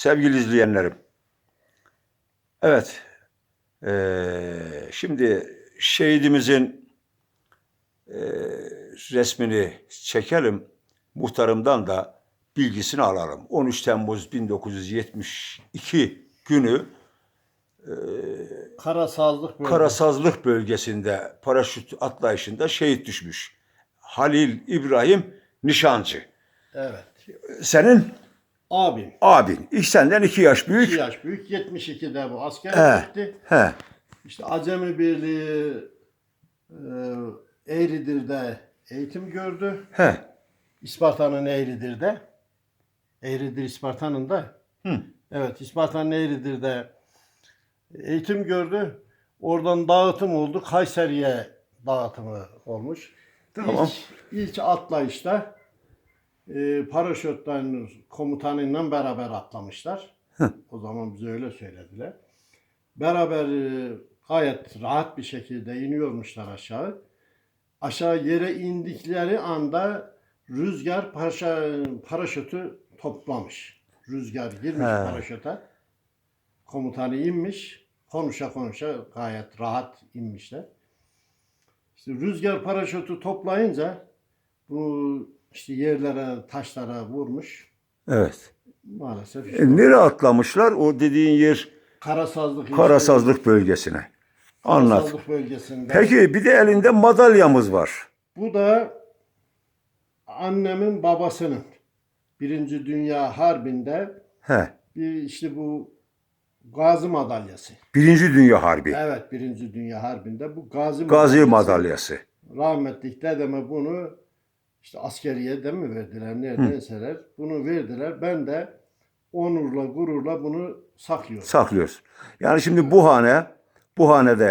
Sevgili izleyenlerim. Evet. eee, şimdi şehidimizin eee, resmini çekelim. Muhtarımdan da bilgisini alalım. 13 Temmuz 1972 günü Karasazlık bölgesi. Karasazlık bölgesinde paraşüt atlayışında şehit düşmüş. Halil İbrahim Nişancı. Evet. Senin Abim. abin. İlk senden iki yaş 2 büyük. yaş büyük. 72'de bu asker He. gitti. He. İşte Acemi Birliği e, Eğridir'de eğitim gördü. He. İsparta'nın Eğridir'de. Eğridir İsparta'nın da. Hı. Evet İsparta'nın Eğridir'de eğitim gördü. Oradan dağıtım oldu. Kayseri'ye dağıtımı olmuş. Tamam. İlk, ilk atlayışta e, paraşütten komutanıyla beraber atlamışlar. O zaman bize öyle söylediler. Beraber e, gayet rahat bir şekilde iniyormuşlar aşağı. Aşağı yere indikleri anda rüzgar paşa, paraşütü toplamış. Rüzgar girmiş He. paraşüte. Komutanı inmiş. Konuşa konuşa gayet rahat inmişler. İşte rüzgar paraşütü toplayınca bu işte yerlere, taşlara vurmuş. Evet. Maalesef işte E, nereye atlamışlar? O dediğin yer karasazlık Karasazlık bölgesine. Anlat. Karasazlık bölgesinde. Peki bir de elinde madalyamız var. Bu da annemin babasının Birinci Dünya Harbi'nde He. bir işte bu Gazi madalyası. Birinci Dünya Harbi. Evet Birinci Dünya Harbi'nde bu Gazi, Gazi madalyası. Rahmetlik dedeme bunu işte askeriye de mi verdiler neredenseler bunu verdiler. Ben de onurla gururla bunu saklıyorum. Saklıyoruz. Yani şimdi bu hane, bu hanede